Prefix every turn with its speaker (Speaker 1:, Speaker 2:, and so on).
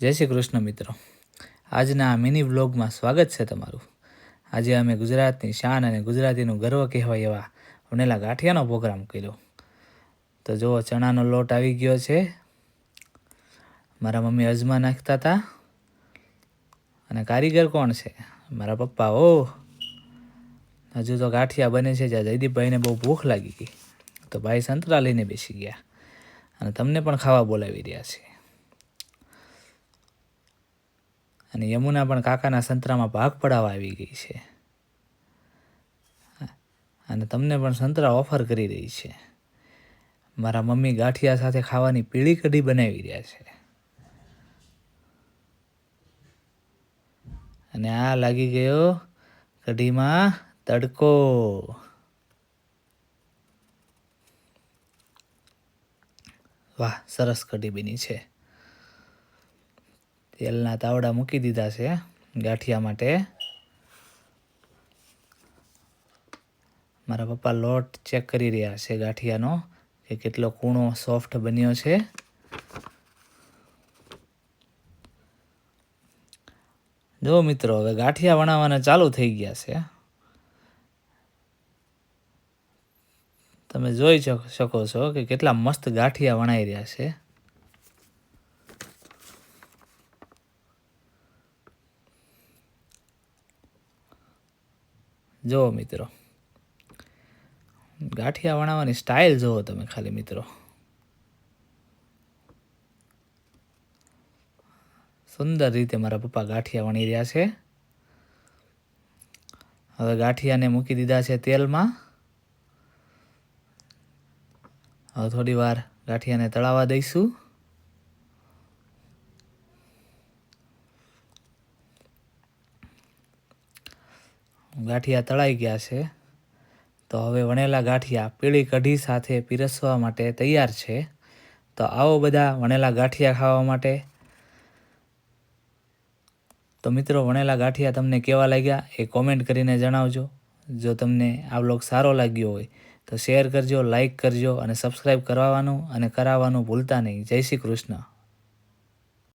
Speaker 1: જય શ્રી કૃષ્ણ મિત્રો. આજના આ મિની વ્લોગમાં સ્વાગત છે તમારું. આજે અમે ગુજરાતની શાન અને ગુજરાતીનું ગર્વ કહેવાય એવા વનેલા ગાંઠિયાનો પ્રોગ્રામ કર્યો. તો જુઓ, ચણાનો લોટ આવી ગયો છે. મારા મમ્મી અજમા નાખતા હતા. અને કારીગર કોણ છે? મારા પપ્પા, ઓ! હજુ તો ગાંઠિયા બને છે, જ્યાં જયદીપભાઈને બહુ ભૂખ લાગી ગઈ. તો ભાઈ સંતરા લઈને બેસી ગયા. અને તમને પણ ખાવા બોલાવી રહ્યા છે. અને યમુના પણ કાકાના સંતરામાં ભાગ પડાવવા આવી ગઈ છે. અને તમને પણ સંતરા ઓફર કરી રહી છે. મારા મમ્મી ગાંઠિયા સાથે ખાવાની પીળી કઢી બનાવી રહ્યા છે. અને આ લાગી ગયો કઢીમાં તડકો. વાહ, સરસ કઢી બની છે. તેલના તાવડા મૂકી દીધા છે, ગાંઠિયા માટે. મારા પપ્પા લોટ ચેક કરી રહ્યા છે ગાંઠિયાનો, કે કેટલો કૂણો સોફ્ટ બન્યો છે. જો મિત્રો, હવે ગાંઠિયા વણાવવાના ચાલુ થઈ ગયા છે. તમે જોઈ શકો છો કે કેટલા મસ્ત ગાંઠિયા વણાઈ રહ્યા છે. જુઓ મિત્રો. ગાંઠિયા વણાવવાની સ્ટાઇલ જુઓ તમે ખાલી મિત્રો. સુંદર રીતે મારા પપ્પા ગાંઠિયા વણી રહ્યા છે. હવે ગાંઠિયાને મૂકી દીધા છે તેલમાં. હવે થોડી વાર ગાંઠિયાને તળાવવા દઈશું. ગાંઠિયા તળાઈ ગયા છે. તો હવે વણેલા ગાંઠિયા પીળી કઢી સાથે પીરસવા માટે તૈયાર છે. તો આવો બધા વણેલા ગાંઠિયા ખાવા માટે. તો મિત્રો, વણેલા ગાંઠિયા તમને કેવા લાગ્યા એ કોમેન્ટ કરીને જણાવજો. જો તમને આ બ્લોગ સારો લાગ્યો હોય, તો શેર કરજો લાઈક કરજો અને સબસ્ક્રાઈબ કરવાનું અને કરાવવાનું ભૂલતા નહીં. જય શ્રી કૃષ્ણ.